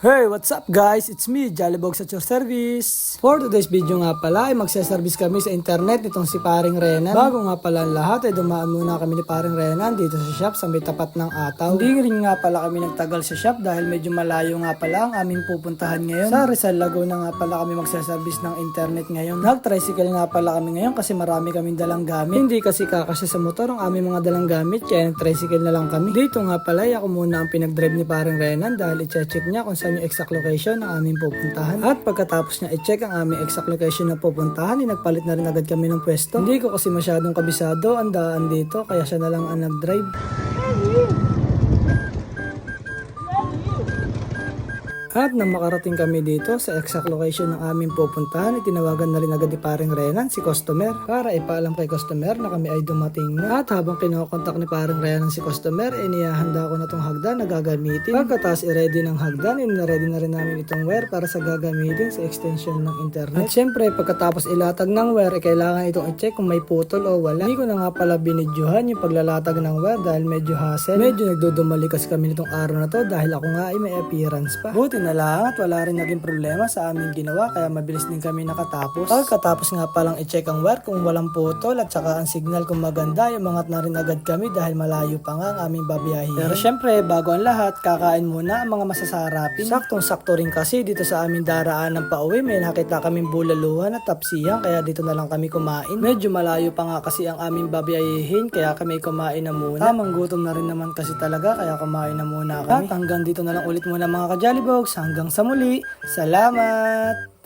Hey, what's up guys? It's me, Jollybogs at your service. For today's video nga pala ay magsaservice kami sa internet nitong si Paring Renan. Bago nga pala ang lahat ay dumaan muna kami ni Paring Renan dito sa shop sa may tapat ng ataw. Hindi rin nga pala kami nagtagal sa shop dahil medyo malayo nga pala ang aming pupuntahan ngayon. Sa Rizal Laguna nga pala kami magsaservice ng internet ngayon. Nag-tricycle nga pala kami ngayon kasi marami kaming dalang gamit. Hindi kasi kakasya sa motor ang aming mga dalang gamit kaya nag-tricycle na lang kami. Dito nga pala ay ako muna ang pinag-drive ni Paring Renan dahil i-check niya kung saan yung exact location ng aming pupuntahan. At pagkatapos niya i-check ang aming exact location na pupuntahan, ay nagpalit na rin agad kami ng pwesto. Hindi ko kasi masyadong kabisado ang daan dito, kaya siya na lang ang nag-drive. At nang makarating kami dito sa exact location ng aming pupuntahan, itinawagan na rin agad ni paring Renan si customer para ipaalam kay customer na kami ay dumating na. At habang kinokontak ni paring Renan si customer, inihahanda ko na tong hagdan na gagamitin. Pagkatapos i-ready ng hagdan, in-ready na rin namin itong wire para sa gagamitin sa extension ng internet. At syempre, pagkatapos ilatag ng wire, eh, kailangan itong i-check kung may putol o wala. Hindi ko na nga pala binidyohan yung paglalatag ng wire dahil medyo hassle. Medyo nagdudumali kasi kami nitong araw na to dahil ako nga ay may appearance pa. Buti lang at wala rin naging problema sa aming ginawa kaya mabilis din kami nakatapos. Pagkatapos nga palang i-check ang wire kung walang putol at saka ang signal kung maganda, umangat na rin agad kami dahil malayo pa nga ang aming babiyahin. Pero syempre, bago ang lahat, kakain muna ang mga masasarapin. Saktong-sakto rin kasi dito sa aming daraan ng pauwi, may nakita kaming bulaluhan at tapsiyan kaya dito na lang kami kumain. Medyo malayo pa nga kasi ang aming babiyahin kaya kami kumain na muna. Tamang gutom na rin naman kasi talaga kaya kumain na muna kami. At hanggang dito na lang ulit muna mga Hanggang sa muli. Salamat!